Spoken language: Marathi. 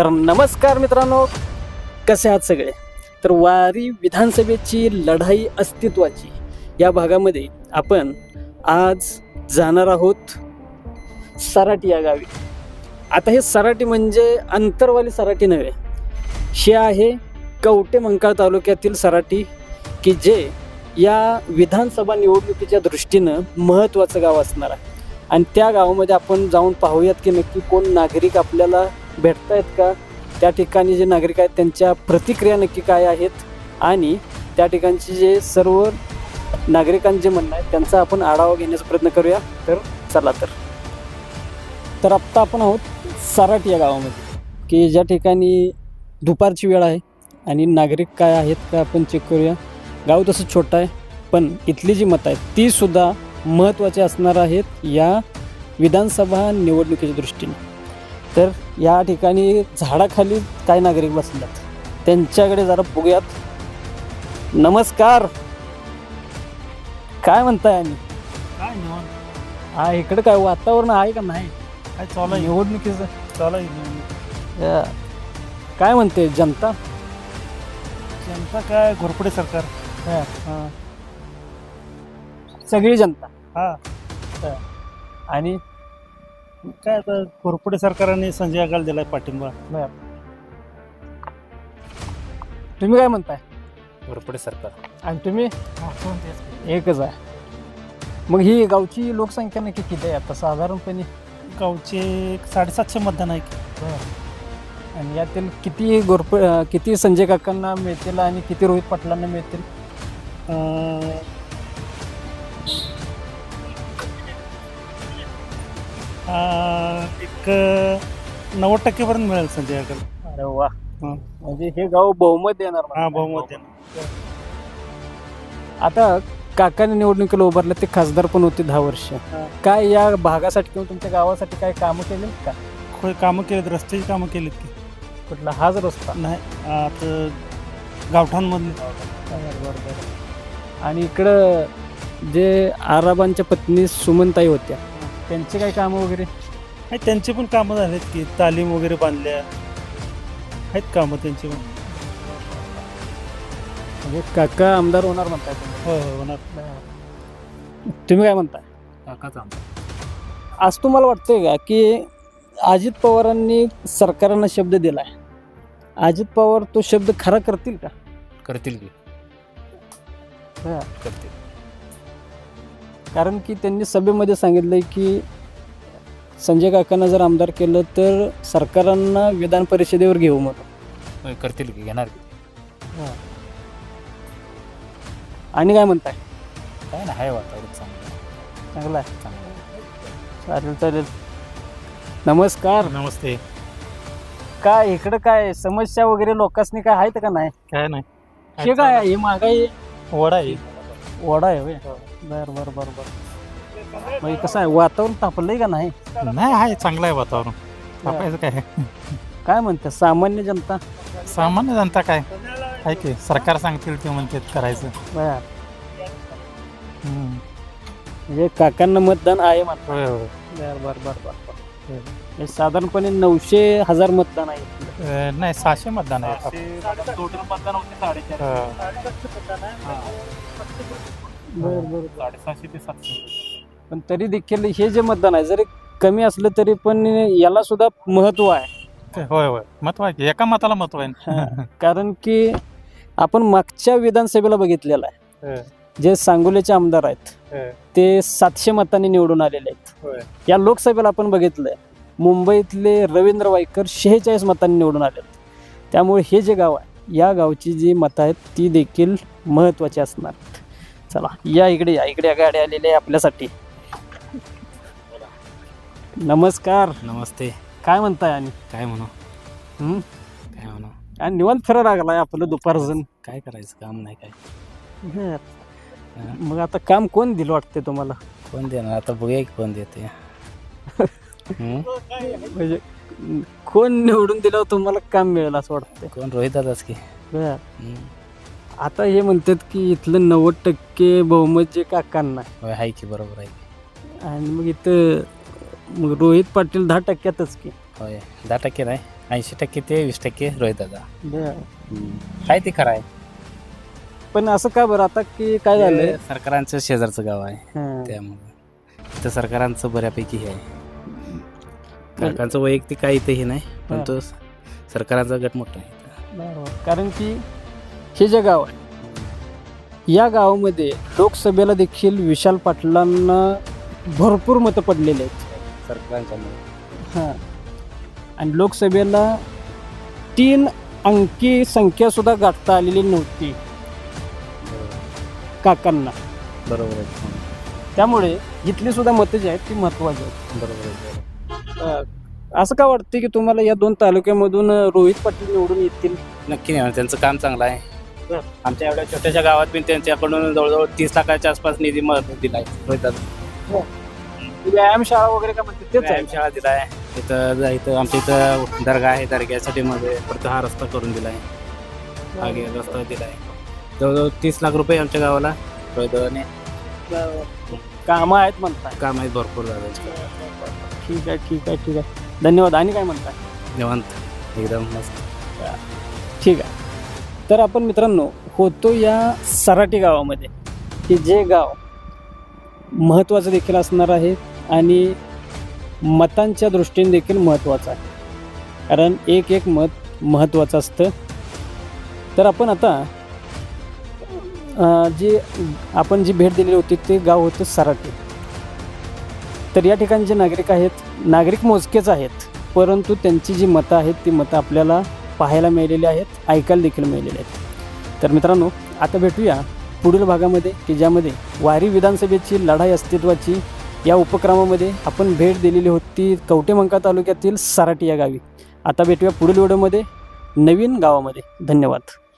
तर नमस्कार मित्रांनो कसे आहात सगळे? तर वारी विधानसभेची लढाई अस्तित्वाची या भागामध्ये आपण आज जाणार आहोत सराटी या गावी. आता हे सराटी म्हणजे अंतरवाली सराटी नव्हे हे आहे कवटे मंकाळ तालुक्यातील सराटी की जे या विधानसभा निवडणुकीच्या दृष्टीनं महत्त्वाचं गाव असणार आहे. आणि त्या गावामध्ये आपण जाऊन पाहूयात की नक्की कोण नागरिक आपल्याला भेटत आहेत का? त्या ठिकाणी जे नागरिक आहेत त्यांच्या प्रतिक्रिया नक्की काय आहेत? आणि त्या ठिकाणचे जे सर्व नागरिकांचे म्हणणं आहे त्यांचा आपण आढावा घेण्याचा प्रयत्न करूया. तर चला तर. तर आत्ता आपण आहोत साराट या गावामध्ये की ज्या ठिकाणी दुपारची वेळ आहे आणि नागरिक काय आहेत का आपण चेक करूया. गाव तसं छोटं आहे पण इथली जी मतं आहेत ती सुद्धा महत्त्वाचे असणार आहेत या विधानसभा निवडणुकीच्या दृष्टीने. तर या ठिकाणी झाडाखाली काय नागरिक बसल्यात त्यांच्याकडे जरा बघूयात. नमस्कार. काय म्हणताय आणि काय निवांत हा. इकडे काय वातावरण आहे का नाही? काय चालू आहे? निवडणुकीचं चालू आहे निवडणूक. या. काय म्हणते जनता? जनता काय? घोरपडे सरकार. हा, हा. सगळी जनता. हा. आणि काय आता घोरपडे सरकारने संजय आगाल दिलाय पाठिंबा? तुम्ही काय म्हणताय? घोरपडे सरकार. आणि तुम्ही? एकच आहे. मग ही गावची लोकसंख्या नक्की किती आहे? आता साधारणपणे? गावचे एक साडेसातशे मतदान आहे. की. आणि यातील किती गोरप किती संजय काकांना मिळतील आणि किती रोहित पाटलांना मिळतील? अं, एक नव्वद टक्केपर्यंत मिळेल संजय अरे वा हं. म्हणजे हे गाव बहुमत देणार हा. बहुमत देणार. आता काकाने निवडणुकीला उभारले ते खासदार पण होते दहा वर्ष हा. काय या भागासाठी किंवा तुमच्या गावासाठी काय कामं केले का खोय कामं केलीत रस्त्याची कामं केलीत की कुठला हाच रस्ता नाही आता बरं. आणि इकडं जे आराबांच्या पत्नी सुमनताई होत्या त्यांचे काय कामं वगैरे? नाही त्यांची पण कामं झालीत की तालीम वगैरे बांधल्या. आहेत कामं त्यांची पण. म्हणजे काका आमदार होणार म्हणताय तुम्ही. हो हो होणार. तुम्ही काय म्हणताय? काकाचा आज तुम्हाला वाटतंय का की अजित पवारांनी सरकारनं शब्द दिलाय? अजित पवार तो शब्द खरा करतील का? करतील की. हा. करतील. कारण की त्यांनी सभेमध्ये सांगितलंय की संजय काकांना जर आमदार केलं तर सरकारांना विधान परिषदेवर घेऊ म्हणून. करतील की घेणार की? आणि काय म्हणताय? काय नाही आहे वातावरण चांगलं चांगला आहे. चांगलं चालेल चालेल. नमस्कार. नमस्ते. काय इकडं काय समस्या वगैरे लोकांनी काय आहेत का नाही? काय नाही. हे काय आहे? हे महागाई वडा आहे. वडा आहे बर बर बर बर. मग कसं आहे वातावरण तापलंय का नाही? नाही आहे चांगलं आहे वातावरण. तापायचं काय? काय म्हणते सामान्य जनता? सामान्य जनता काय? आहे की सरकार सांगतील ते म्हणते करायचं. बर. म्हणजे काकांना मतदान आहे म्हणतात. होय होय. बर बर बर बर बर. हे साधारणपणे नऊशे हजार मतदान आहे इथलं. अं, नाही सहाशे मतदान आहे. आता. बर बर साडेसहाशे ते सातशे. पण तरी देखील हे जे मतदान आहे जरी कमी असलं तरी पण याला सुद्धा महत्त्व आहे. होय होय. महत्त्व आहे की एका मताला महत्त्व आहे. कारण की आपण मागच्या विधानसभेला बघितलेलं आहे. जे सांगोलेचे आमदार आहेत ते सातशे मतांनी निवडून आलेले होय. आहेत या लोकसभेला आपण बघितलंय मुंबईतले रवींद्र वायकर शेहेचाळीस मतांनी निवडून आले त्यामुळे हे जे गाव आहे या गावची जी मतं आहेत ती देखील महत्त्वाची असणार आहेत. चला या इकडे या इकडे या गाड्या आलेल्या आहे आपल्यासाठी. नमस्कार. नमस्ते. काय म्हणताय आणि? काय म्हणू? हं? काय म्हणू? आणि निवांत फिरा लागलाय आपलं दुपारजण काय करायचं? काम नाही काय. मग आता काम कोण दिलं वाटते तुम्हाला? कोण देणार? आता बघूया की कोण देते. हं? म्हणजे कोण निवडून दिल्यावर तुम्हाला काम मिळेल असं वाटतंय. कोण रोहित दादाच की? बरं. हं. आता हे म्हणतात की इथलं नव्वद टक्के बहुमत जे काकांना. आहे. होय आहे की बरोबर आहे आणि मग इथं मग रोहित पाटील दहा टक्क्यातच की. होय दहा टक्के नाही ऐंशी टक्के ते वीस टक्के रोहित दादा. काय ते खरं आहे. पण असं का बरं आता की काय झालंय? ते सरकारांचं शेजारचं गाव आहे. हां. त्यामुळे. तर सरकारांचं बऱ्यापैकी हे आहे. काकांचं वैयक्तिक काही इथे हे नाही पण तो सरकारांचा गट मोठा आहे. बरोबर. कारण की हे जे गाव आहे या गावामध्ये लोकसभेला देखील विशाल पाटलांना भरपूर मतं पडलेली आहेत. सरकारांच्या हां. आणि लोकसभेला तीन अंकी संख्या सुद्धा गाठता आलेली नव्हती काकांना. बरोबर आहे. त्यामुळे इथली सुद्धा मतं जी आहेत ती महत्वाची आहेत. बरोबर आहे अं, असं का वाटतं की तुम्हाला या दोन तालुक्यामधून रोहित पाटील निवडून येतील? नक्की नाही त्यांचं काम चांगलं आहे. आमच्या एवढ्या छोट्याशा गावात पण त्यांच्याकडून जवळजवळ तीस लाखाच्या आसपास निधी मदत दिलाय. व्यायामशाळा वगैरे का म्हणते तेच आहे. व्यायामशाळा दिलाय. इथं इथं आमच्या इथं दर्गा आहे दर्ग्यासाठी मध्ये परत हा रस्ता करून दिलाय. मागे रस्ता दिलाय. जवळजवळ तीस लाख रुपये आमच्या गावाला रोहित दादाने कामं आहेत म्हणताय. काम आहेत भरपूर दादाचे ठीक आहे ठीक आहे ठीक आहे. धन्यवाद. आणि काय म्हणताय? निवांत. एकदम मस्त. ठीक आहे. तर आपण मित्रांनो होतो या सराटी गावामध्ये की जे गाव महत्त्वाचं देखील असणार आहे आणि मतांच्या दृष्टीने देखील महत्त्वाचं आहे. कारण एक एक मत महत्त्वाचं असतं. तर आपण आता जी आपण जी भेट दिलेली होती ते गाव होतं सराटी. तर या ठिकाणी जे नागरिक आहेत नागरिक मोजकेच आहेत परंतु त्यांची जी मतं आहेत ती मतं आपल्याला पाहायला मिळालेले आहेत ऐकायला देखील मिळालेले आहेत. तर मित्रांनो आता भेटूया पुढील भागामध्ये की ज्यामध्ये वारी विधानसभेची लढाई अस्तित्वाची या उपक्रमामध्ये आपण भेट दिलेली होती कवटेमंका तालुक्यातील सराटी या गावी. आता भेटूया पुढील व्हिडिओमध्ये नवीन गावामध्ये. धन्यवाद.